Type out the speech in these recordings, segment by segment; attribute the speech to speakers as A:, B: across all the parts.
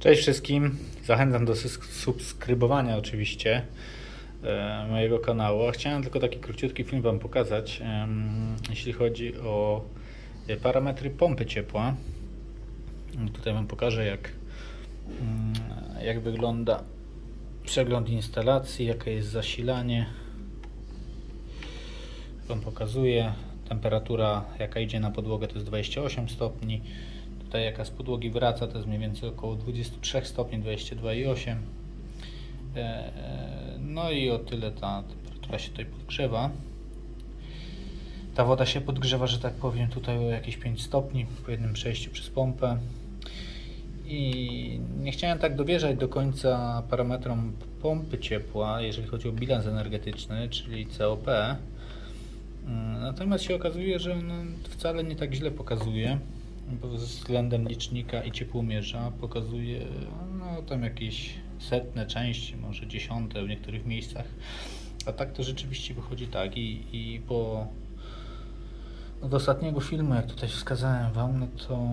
A: Cześć wszystkim. Zachęcam do subskrybowania oczywiście e, mojego kanału. Chciałem tylko taki króciutki film Wam pokazać, jeśli chodzi o e, parametry pompy ciepła. Tutaj Wam pokażę jak, mm, jak wygląda przegląd instalacji, jakie jest zasilanie. Wam pokazuję. Temperatura jaka idzie na podłogę to jest 28 stopni. Tutaj jaka z podłogi wraca to jest mniej więcej około 23 stopni, 22,8. E, No i o tyle ta temperatura się tutaj podgrzewa. Ta woda się podgrzewa, że tak powiem, tutaj o jakieś 5 stopni po jednym przejściu przez pompę. I nie chciałem tak dowierzać do końca parametrom pompy ciepła, jeżeli chodzi o bilans energetyczny, czyli COP. Mm, Natomiast się okazuje, że on wcale nie tak źle pokazuje, bo względem licznika i ciepłomierza pokazuje no, tam jakieś setne części, może dziesiąte w niektórych miejscach. A tak to rzeczywiście wychodzi tak i, i po od ostatniego filmu, jak tutaj wskazałem Wam, no to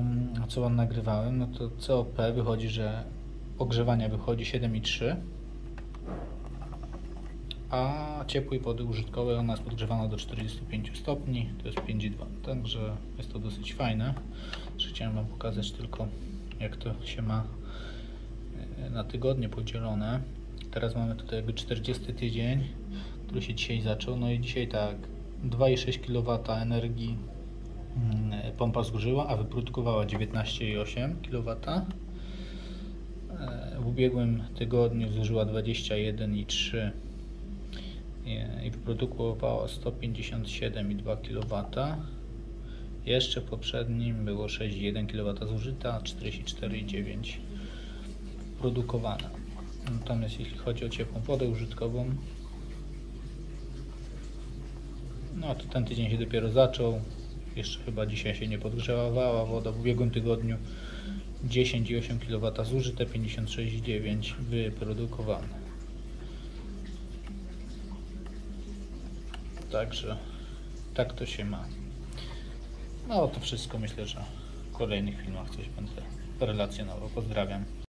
A: co Wam nagrywałem, no to COP wychodzi, że ogrzewania wychodzi 7,3 a ciepłej wody użytkowej ona jest podgrzewana do 45 stopni, to jest 5,2, także jest to dosyć fajne. Chciałem Wam pokazać tylko jak to się ma e, na tygodnie podzielone. Teraz mamy tutaj jakby 40 tydzień, który się dzisiaj zaczął, no i dzisiaj tak 2,6 kW energii mm, pompa zużyła, a wyprodukowała 19,8 kW. E, W ubiegłym tygodniu zużyła 21,3 i wyprodukowała 157,2 kW. Jeszcze poprzednim było 6,1 kW zużyta, 44,9 produkowana. Natomiast jeśli chodzi o ciepłą wodę użytkową, no to ten tydzień się dopiero zaczął. Jeszcze chyba dzisiaj się nie podgrzewała woda. W ubiegłym tygodniu 10,8 kW zużyte, 56,9 wyprodukowane. Także tak to się ma. No to wszystko myślę, że w kolejnych filmach coś będę relacjonował. Pozdrawiam.